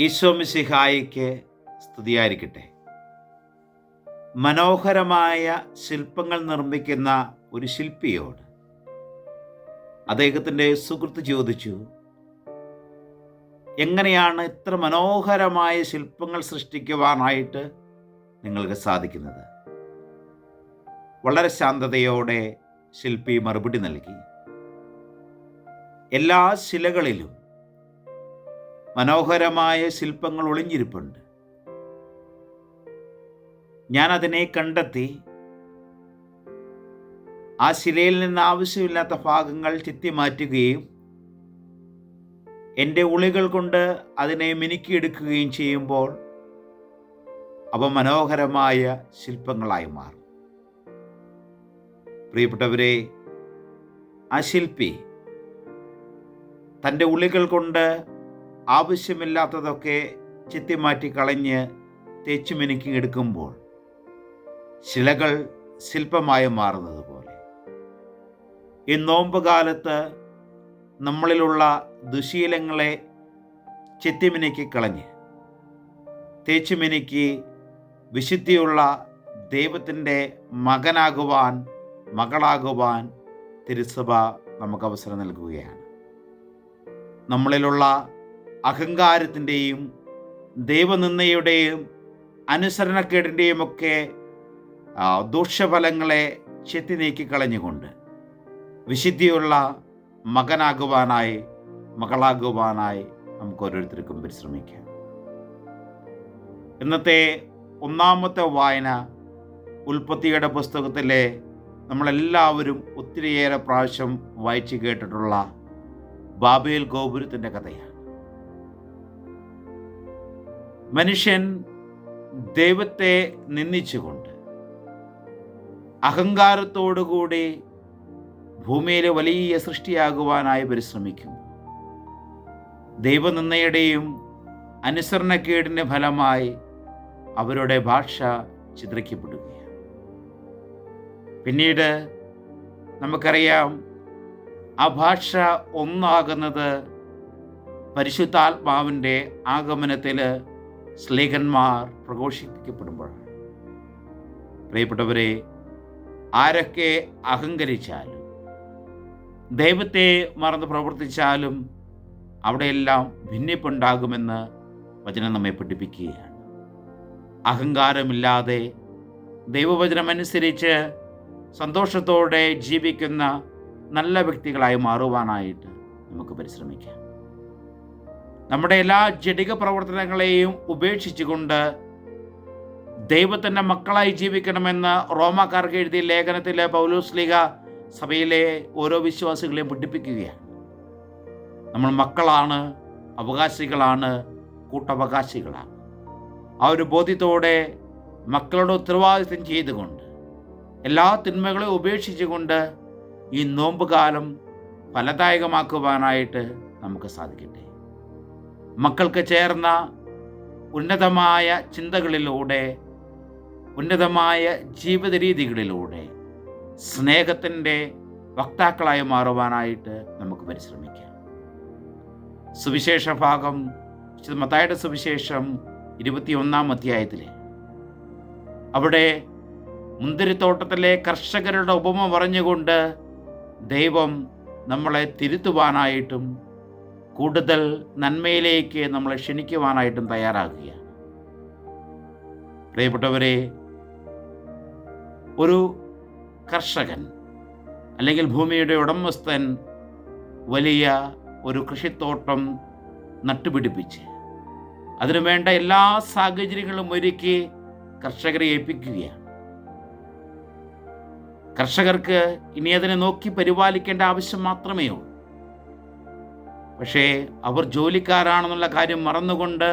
ഈശോമിശിഹായിക്ക് സ്തുതിയായിരിക്കട്ടെ. മനോഹരമായ ശില്പങ്ങൾ നിർമ്മിക്കുന്ന ഒരു ശില്പിയോട് അദ്ദേഹത്തിന്റെ സുഹൃത്ത് ചോദിച്ചു എങ്ങനെയാണ് ഇത്ര മനോഹരമായ ശില്പങ്ങൾ സൃഷ്ടിക്കുവാനായിട്ട് നിങ്ങൾക്ക് സാധിക്കുന്നത്? വളരെ ശാന്തതയോടെ ശില്പി മറുപടി നൽകി എല്ലാ ശിലകളിലും മനോഹരമായ ശില്പങ്ങൾ ഒളിഞ്ഞിരിപ്പുണ്ട്. ഞാൻ അതിനെ കണ്ടെത്തി ആ ശിലയിൽ നിന്ന് ആവശ്യമില്ലാത്ത ഭാഗങ്ങൾ ചിത്തി മാറ്റുകയും എന്റെ ഉളികൾ കൊണ്ട് അതിനെ മിനുക്കിയെടുക്കുകയും ചെയ്യുമ്പോൾ അവ മനോഹരമായ ശില്പങ്ങളായി മാറും. പ്രിയപ്പെട്ടവരെ ആ ശില്പി തന്റെ ഉളികൾ കൊണ്ട് ആവശ്യമില്ലാത്തതൊക്കെ ചിത്തിമാറ്റി കളഞ്ഞ് തേച്ചു മിനുക്കി എടുക്കുമ്പോൾ ശിലകൾ ശില്പമായി മാറുന്നത് പോലെ ഈ നോമ്പ് കാലത്ത് നമ്മളിലുള്ള ദുശീലങ്ങളെ ചിത്തിമിനുക്കി കളഞ്ഞ് തേച്ചു മിനുക്കി വിശുദ്ധിയുള്ള ദൈവത്തിന്റെ മകനാകുവാൻ മകളാകുവാൻ തിരുസഭ നമുക്ക് അവസരം നൽകുകയാണ്. നമ്മളിലുള്ള അഹങ്കാരത്തിന്റെയും ദൈവനിന്ദയുടെയും അനുസരണക്കേടിന്റെയും ഒക്കെ ദൂഷ്യഫലങ്ങളെ ചെത്തി നീക്കി കളഞ്ഞുകൊണ്ട് വിശുദ്ധിയുള്ള മകനാകുവാനായി മകളാകുവാനായി നമുക്ക് ഓരോരുത്തർക്കും പരിശ്രമിക്കാം. ഇന്നത്തെ ഒന്നാമത്തെ വായന ഉൽപ്പത്തിയുടെ പുസ്തകത്തിലെ നമ്മളെല്ലാവരും ഒത്തിരിയേറെ പ്രാവശ്യം വായിച്ചു കേട്ടിട്ടുള്ള ബാബേൽ ഗോപുരത്തിന്റെ കഥയാണ്. മനുഷ്യൻ ദൈവത്തെ നിന്ദിച്ചുകൊണ്ട് അഹങ്കാരത്തോടുകൂടി ഭൂമിയിലെ വലിയ സൃഷ്ടിയാകുവാനായി പരിശ്രമിക്കും. ദൈവനിന്ദയുടെയും അനുസരണക്കേടിന്റെ ഫലമായി അവരുടെ ഭാഷ ചിത്രിക്കപ്പെടുകയാണ് പിന്നീട് നമുക്കറിയാം ആ ഭാഷ ഒന്നാകുന്നത് പരിശുദ്ധാത്മാവിന്റെ ആഗമനത്തിൽ സ്ലേഖന്മാർ പ്രഘോഷിപ്പിക്കപ്പെടുമ്പോഴാണ്. പ്രിയപ്പെട്ടവരെ ആരൊക്കെ അഹങ്കരിച്ചാലും ദൈവത്തെ മറന്ന് പ്രവർത്തിച്ചാലും അവിടെയെല്ലാം ഭിന്നിപ്പുണ്ടാകുമെന്ന് വചനം നമ്മെ പഠിപ്പിക്കുകയാണ്. അഹങ്കാരമില്ലാതെ ദൈവവചനമനുസരിച്ച് സന്തോഷത്തോടെ ജീവിക്കുന്ന നല്ല വ്യക്തികളായി മാറുവാനായിട്ട് നമുക്ക് പരിശ്രമിക്കാം. നമ്മുടെ എല്ലാ ജടിക പ്രവർത്തനങ്ങളെയും ഉപേക്ഷിച്ചുകൊണ്ട് ദൈവത്തിന്റെ മക്കളായി ജീവിക്കണമെന്ന് റോമാക്കാർക്ക് എഴുതിയ ലേഖനത്തിലെ പൗലോസ് ലീഗ സഭയിലെ ഓരോ വിശ്വാസികളെയും പഠിപ്പിക്കുകയാണ്. നമ്മൾ മക്കളാണ് അവകാശികളാണ് കൂട്ടവകാശികളാണ്. ആ ഒരു ബോധ്യത്തോടെ മക്കളുടെ ഉത്തരവാദിത്വം ചെയ്തുകൊണ്ട് എല്ലാ തിന്മകളെയും ഉപേക്ഷിച്ചുകൊണ്ട് ഈ നോമ്പ് കാലം ഫലദായകമാക്കുവാനായിട്ട് നമുക്ക് സാധിക്കട്ടെ. മക്കൾക്ക് ചേർന്ന ഉന്നതമായ ചിന്തകളിലൂടെ ഉന്നതമായ ജീവിത രീതികളിലൂടെ സ്നേഹത്തിന്റെ വക്താക്കളായി മാറുവാനായിട്ട് നമുക്ക് പരിശ്രമിക്കാം. സുവിശേഷ ഭാഗം മത്തായുടെ സുവിശേഷം ഇരുപത്തിയൊന്നാം അധ്യായത്തിലെ. അവിടെ മുന്തിരിത്തോട്ടത്തിലെ കർഷകരുടെ ഉപമ പറഞ്ഞുകൊണ്ട് ദൈവം നമ്മളെ തിരുത്തുവാനായിട്ടും കൂടുതൽ നന്മയിലേക്ക് നമ്മളെ ക്ഷണിക്കുവാനായിട്ടും തയ്യാറാകുകയാണ്. പ്രിയപ്പെട്ടവരെ ഒരു കർഷകൻ അല്ലെങ്കിൽ ഭൂമിയുടെ ഉടമസ്ഥൻ വലിയ ഒരു കൃഷിത്തോട്ടം നട്ടുപിടിപ്പിച്ച് അതിനു വേണ്ട എല്ലാ സാഹചര്യങ്ങളും ഒരുക്കി കർഷകരെ ഏൽപ്പിക്കുകയാണ്. കർഷകർക്ക് ഇനി അതിനെ നോക്കി പരിപാലിക്കേണ്ട ആവശ്യം മാത്രമേ ഉള്ളൂ. പക്ഷേ അവർ ജോലിക്കാരാണെന്നുള്ള കാര്യം മറന്നുകൊണ്ട്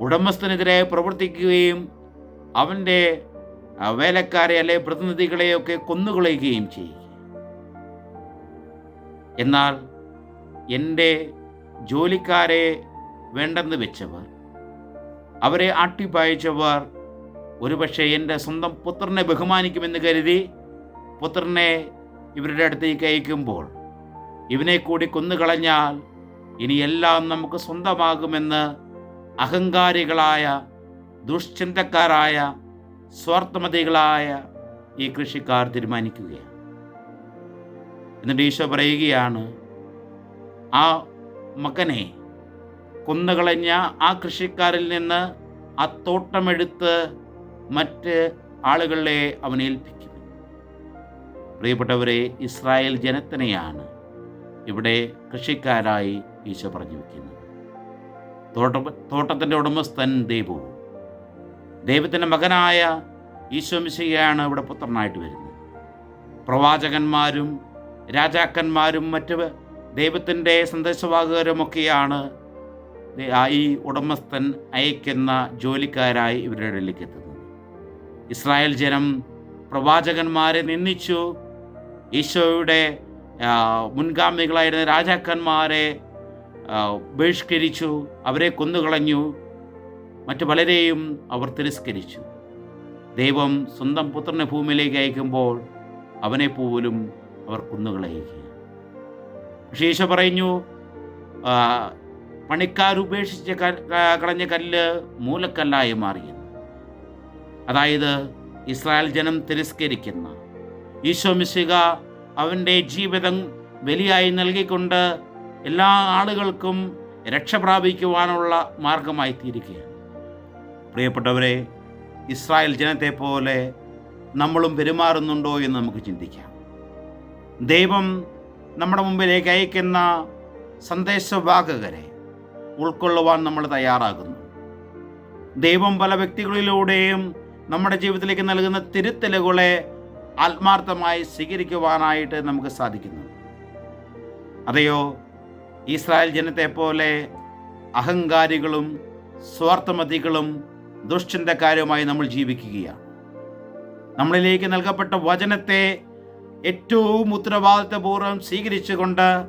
ഉടമസ്ഥനെതിരെ പ്രവർത്തിക്കുകയും അവന്റെ വേലക്കാരെ അല്ലെ പ്രതിനിധികളെയൊക്കെ കൊന്നുകളയുകയും ചെയ്യുക എന്നാൽ എന്റെ ജോലിക്കാരെ വേണ്ടെന്ന് വെച്ചവർ അവരെ ആട്ടിപ്പായച്ചവർ ഒരുപക്ഷെ എന്റെ സ്വന്തം പുത്രനെ ബഹുമാനിക്കുമെന്ന് കരുതി പുത്രനെ ഇവരുടെ അടുത്തേക്ക് അയക്കുമ്പോൾ ഇവനെ കൂടി കൊന്നുകളഞ്ഞാൽ ഇനി എല്ലാം നമുക്ക് സ്വന്തമാകുമെന്ന് അഹങ്കാരികളായ ദുഷ്ചിന്തക്കാരായ സ്വാർത്ഥമതികളായ ഈ കൃഷിക്കാർ തീരുമാനിക്കുകയാണ്. എന്നിട്ട് ഈശോ പറയുകയാണ് ആ മകനെ കൊന്നുകളഞ്ഞ ആ കൃഷിക്കാരിൽ നിന്ന് ആ തോട്ടമെടുത്ത് മറ്റ് ആളുകളെ അവനേൽപ്പിക്കും പ്രിയപ്പെട്ടവരെ ഇസ്രായേൽ ജനത്തിനെയാണ് ഇവിടെ കൃഷിക്കാരായി ഈശോ പറഞ്ഞു വയ്ക്കുന്നത് തോട്ട തോട്ടത്തിന്റെ ഉടമസ്ഥൻ ദൈവവും ദൈവത്തിന്റെ മകനായ ഈശോ മിശികയാണ് ഇവിടെ പുത്രനായിട്ട് വരുന്നത്. പ്രവാചകന്മാരും രാജാക്കന്മാരും മറ്റ് ദൈവത്തിന്റെ സന്ദേശവാഹകരുമൊക്കെയാണ് ഈ ഉടമസ്ഥൻ അയക്കുന്ന ജോലിക്കാരായി ഇവരുടെ ഇടയിലേക്ക് എത്തുന്നത്. ഇസ്രായേൽ ജനം പ്രവാചകന്മാരെ നിന്ദിച്ചു ഈശോയുടെ മുൻഗാമികളായിരുന്ന രാജാക്കന്മാരെ ബഹിഷ്കരിച്ചു അവരെ കൊന്നുകളഞ്ഞു മറ്റു പലരെയും അവർ തിരസ്കരിച്ചു. ദൈവം സ്വന്തം പുത്രനെ ഭൂമിയിലേക്ക് അയക്കുമ്പോൾ അവനെ പോലും അവർ കുന്നുകളയുകയാണ്. പക്ഷേ ഈശോ പറഞ്ഞു പണിക്കാരുപേക്ഷിച്ച് കളഞ്ഞ കല്ല് മൂലക്കല്ലായി മാറിയെന്ന്. അതായത് ഇസ്രായേൽ ജനം തിരസ്കരിക്കുന്ന. ഈശോ മിശിക അവന്റെ ജീവിതം ബലിയായി നൽകിക്കൊണ്ട് എല്ലാ ആളുകൾക്കും രക്ഷ പ്രാപിക്കുവാനുള്ള മാർഗമായി തീരുകയാണ് പ്രിയപ്പെട്ടവരെ ഇസ്രായേൽ ജനത്തെ പോലെ നമ്മളും പെരുമാറുന്നുണ്ടോ എന്ന് നമുക്ക് ചിന്തിക്കാം. ദൈവം നമ്മുടെ മുമ്പിലേക്ക് അയക്കുന്ന സന്ദേശവാഹകരെ ഉൾക്കൊള്ളുവാൻ നമ്മൾ തയ്യാറാകുന്നു. ദൈവം പല വ്യക്തികളിലൂടെയും നമ്മുടെ ജീവിതത്തിലേക്ക് നൽകുന്ന തിരുത്തലുകളെ ആത്മാർത്ഥമായി സ്വീകരിക്കുവാനായിട്ട് നമുക്ക് സാധിക്കുന്നു. അതെയോ? ഇസ്രായേൽ ജനത്തെ പോലെ അഹങ്കാരികളും സ്വാർത്ഥമതികളും ദുഷ്ചിന്തക്കാരുമായി നമ്മൾ ജീവിക്കുകയാണ്. നമ്മളിലേക്ക് നൽകപ്പെട്ട വചനത്തെ ഏറ്റവും ഉത്തരവാദിത്തപൂർവം സ്വീകരിച്ചുകൊണ്ട്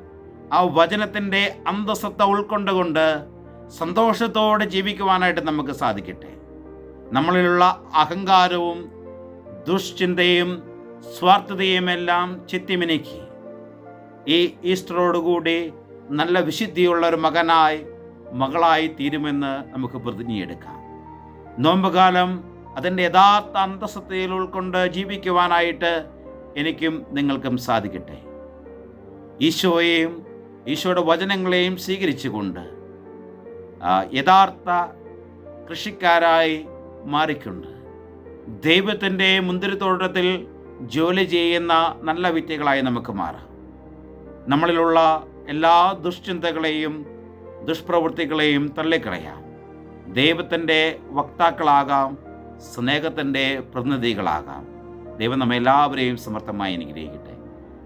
ആ വചനത്തിന്റെ അന്തസത്ത ഉൾക്കൊണ്ടുകൊണ്ട് സന്തോഷത്തോടെ ജീവിക്കുവാനായിട്ട് നമുക്ക് സാധിക്കട്ടെ. നമ്മളിലുള്ള അഹങ്കാരവും ദുഷ്ചിന്തയും സ്വാർത്ഥതയുമെല്ലാം ചെത്തിമിനുക്കി. ഈ ഈസ്റ്ററോടുകൂടി നല്ല വിശുദ്ധിയുള്ള ഒരു മകനായി മകളായി തീരുമെന്ന് നമുക്ക് പ്രതിജ്ഞയെടുക്കാം. നോമ്പുകാലം അതിന്റെ യഥാർത്ഥ അന്തസത്തയിൽ ഉൾക്കൊണ്ട് ജീവിക്കുവാനായിട്ട് എനിക്കും നിങ്ങൾക്കും സാധിക്കട്ടെ. ഈശോയെയും ഈശോയുടെ വചനങ്ങളെയും സ്വീകരിച്ചുകൊണ്ട് യഥാർത്ഥ കൃഷിക്കാരായി മാറിക്കൊണ്ട് ദൈവത്തിന്റെ മുന്തിരിത്തോട്ടത്തിൽ ജോലി ചെയ്യുന്ന നല്ല വിദ്യകളായി നമുക്ക് മാറാം. നമ്മളിലുള്ള എല്ലാ ദുഷ്ചിന്തകളെയും ദുഷ്പ്രവൃത്തികളെയും തള്ളിക്കളയാം. ദൈവത്തിന്റെ വക്താക്കളാകാം സ്നേഹത്തിന്റെ പ്രതിനിധികളാകാം. ദൈവം നമ്മെ എല്ലാവരെയും സമർത്ഥമായി അനുഗ്രഹിക്കട്ടെ.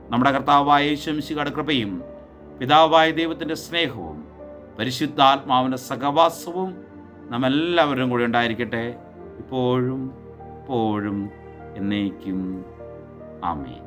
നമ്മുടെ കർത്താവായ ശംശികയുടെ കൃപയും പിതാവായ ദൈവത്തിന്റെ സ്നേഹവും പരിശുദ്ധാത്മാവിന്റെ സഹവാസവും നമ്മെല്ലാവരും കൂടി ഉണ്ടായിരിക്കട്ടെ. ഇപ്പോഴും ഇപ്പോഴും എന്നേക്കും. ஆமேன்